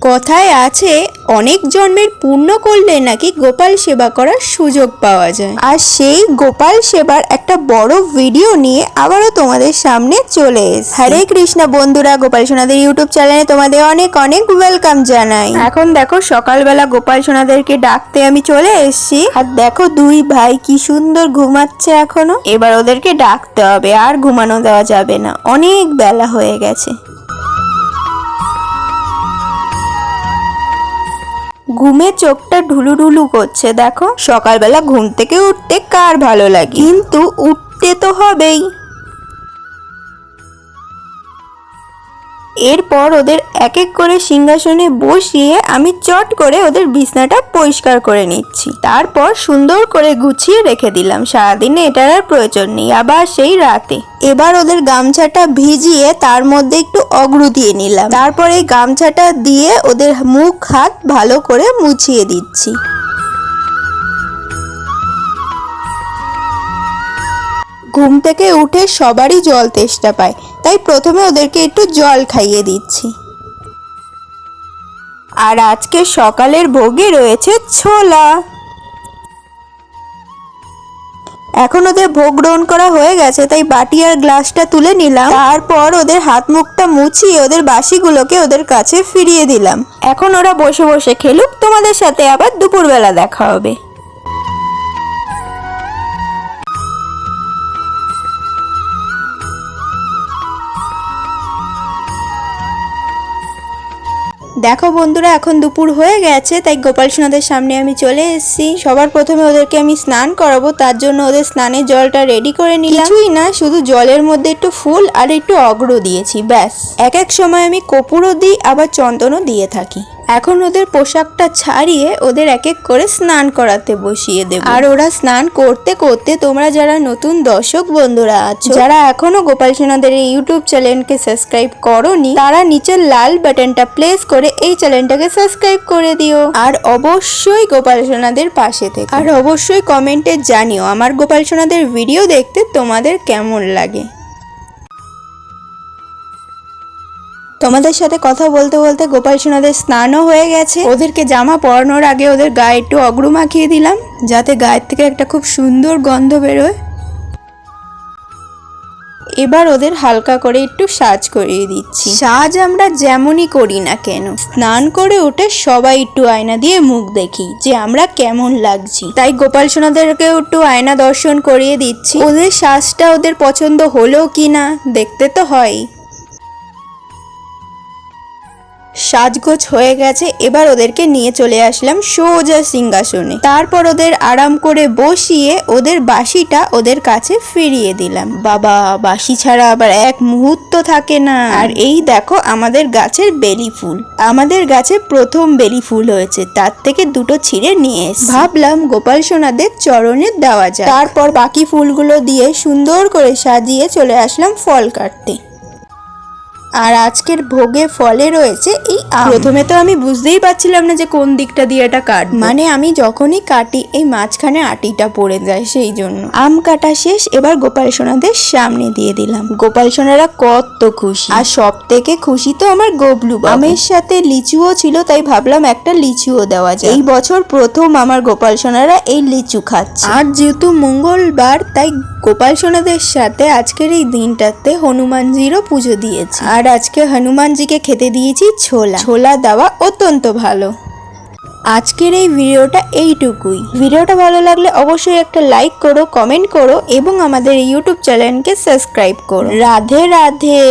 কথায় আছে, অনেক জন্মের পূর্ণ করলে নাকি গোপাল সেবা করার সুযোগ পাওয়া যায়। আর সেই গোপাল সেবার একটা বড় ভিডিও নিয়ে আবারও তোমাদের সামনে চলে এসেছি। হরে কৃষ্ণ বন্ধুরা, গোপাল সোনাদের ইউটিউব চ্যানেলে তোমাদের অনেক অনেক ওয়েলকাম জানাই। এখন দেখো, সকালবেলা গোপাল সোনাদেরকে ডাকতে আমি চলে এসেছি। আর দেখো, দুই ভাই কি সুন্দর ঘুমাচ্ছে এখনও। এবার ওদেরকে ডাকতে হবে, আর ঘুমানো দেওয়া যাবে না। অনেক বেলা হয়ে গেছে। ঘুমে চোখটা ঢুলু ঢুলু করছে, দেখো। সকালবেলা ঘুম থেকে উঠতে কার ভালো লাগে? কিন্তু উঠতে তো হবেই। এরপর ওদের এক এক করে সিংহাসনে বসিয়ে আমি চট করে ওদের বিছনাটা পরিষ্কার করে নিচ্ছি। তারপর সুন্দর করে গুছিয়ে রেখে দিলাম। সারাদিনে এটার আর প্রয়োজন নেই, আবার সেই রাতে। এবার ওদের গামছাটা ভিজিয়ে তার মধ্যে একটু অগ্রু দিয়ে নিলাম। তারপর এই গামছাটা দিয়ে ওদের মুখ, হাত ভালো করে মুছিয়ে দিচ্ছি। ঘুম থেকে উঠে সবারই জল তেষ্টা পায়। তাই প্রথমে ওদেরকে একটু জল খাইয়ে দিচ্ছি। আর আজকে সকালের ভোগে রয়েছে ছোলা। এখন ওদের ভোগ গ্রহণ করা হয়ে গেছে, তাই বাটি আর গ্লাসটা তুলে নিলাম। তারপর ওদের হাত মুখটা মুছিয়ে ওদের বাসিগুলোকে ওদের কাছে ফিরিয়ে দিলাম। এখন ওরা বসে বসে খেলুক, তোমাদের সাথে আবার দুপুরবেলা দেখা হবে। দেখো বন্ধুরা, এখন দুপুর হয়ে গেছে, তাই গোপাল সোনাদের সামনে আমি চলে এসেছি। সবার প্রথমে ওদেরকে আমি স্নান করাবো, তার জন্য ওদের স্নানের জলটা রেডি করে নিলাম। কিছুই না, শুধু জলের মধ্যে একটু ফুল আর একটু অগ্র দিয়েছি, ব্যাস। এক এক সময় আমি কপুরও দিই, আবার চন্দনও দিয়ে থাকি। এখন ওদের পোশাকটা ছাড়িয়ে ওদের এক এক করে স্নান করাতে বসিয়ে দেব। আর ওরা স্নান করতে করতে তোমরা যারা নতুন দর্শক বন্ধুরা আছো, যারা এখনও গোপাল সোনাদের এই ইউটিউব চ্যানেলকে সাবস্ক্রাইব করনি, তারা নিচের লাল বাটনটা প্লেস করে এই চ্যানেলটাকে সাবস্ক্রাইব করে দিও। আর অবশ্যই গোপাল সোনাদের পাশে থেকে। আর অবশ্যই কমেন্টে জানিও আমার গোপাল সোনাদের ভিডিও দেখতে তোমাদের কেমন লাগে। তোমাদের সাথে কথা বলতে বলতে গোপাল সোনাদের স্নানও হয়ে গেছে। ওদেরকে জামা পরানোর আগে ওদের গায়ে একটু অগ্রু মাখিয়ে দিলাম, যাতে গায়ের থেকে একটা খুব সুন্দর গন্ধ বেরোয়। এবার ওদের হালকা করে একটু সাজ করিয়ে দিচ্ছি। সাজ আমরা যেমনই করি না কেন, স্নান করে উঠে সবাই একটু আয়না দিয়ে মুখ দেখি যে আমরা কেমন লাগছি। তাই গোপাল সোনাদেরকেও একটু আয়না দর্শন করিয়ে দিচ্ছি। ওদের সাজটা ওদের পছন্দ হলো কি না দেখতে তো হয়। সাজগোজ হয়ে গেছে, এবার ওদেরকে নিয়ে চলে আসলাম সোজা সিংহাসনে। তারপর ওদের আরাম করে বসিয়ে ওদের বাসিটা ওদের কাছে ফিরিয়ে দিলাম। বাবা বাসি ছাড়া আবার এক মুহূর্ত থাকে না। আর এই দেখো আমাদের গাছের বেলি ফুল। আমাদের গাছে প্রথম বেলি ফুল হয়েছে, তার থেকে দুটো ছিঁড়ে নিয়ে। ভাবলাম গোপাল সোনাদের চরণে দেওয়া যায় তারপর বাকি ফুলগুলো দিয়ে সুন্দর করে সাজিয়ে চলে আসলাম ফল কাটতে। আর আজকের ভোগে ফলে রয়েছে এই প্রথমে তো আমি বুঝতেই পারছিলাম না যে কোন দিকটা দিয়ে এটা কাট মানে আমি যখনই কাটি এই মাঝখানে আটিটা পড়ে যায় সেই জন্য। আম কাটা শেষ এবার গোপাল সোনাদের সামনে দিয়ে দিলাম। গোপাল সোনারা কত খুশি। আর সব থেকে খুশি তো আমার গোবলু। আমের সাথে লিচুও ছিল তাই ভাবলাম একটা লিচুও দেওয়া যায় এই বছর প্রথম আমার গোপাল সোনারা এই লিচু খাচ্ছে। আর যেহেতু মঙ্গলবার তাই গোপাল সোনাদের সাথে আজকের এই দিনটাতে হনুমানজিরও পুজো দিয়েছি। আর আজকে হনুমানজিকে খেতে দিয়েছি ছোলা। ছোলা দেওয়া অত্যন্ত ভালো। আজকের এই ভিডিওটা এইটুকুই। ভিডিওটা ভালো লাগলে অবশ্যই একটা লাইক করো, কমেন্ট করো এবং আমাদের ইউটিউব চ্যানেলকে সাবস্ক্রাইব করো। রাধে রাধে।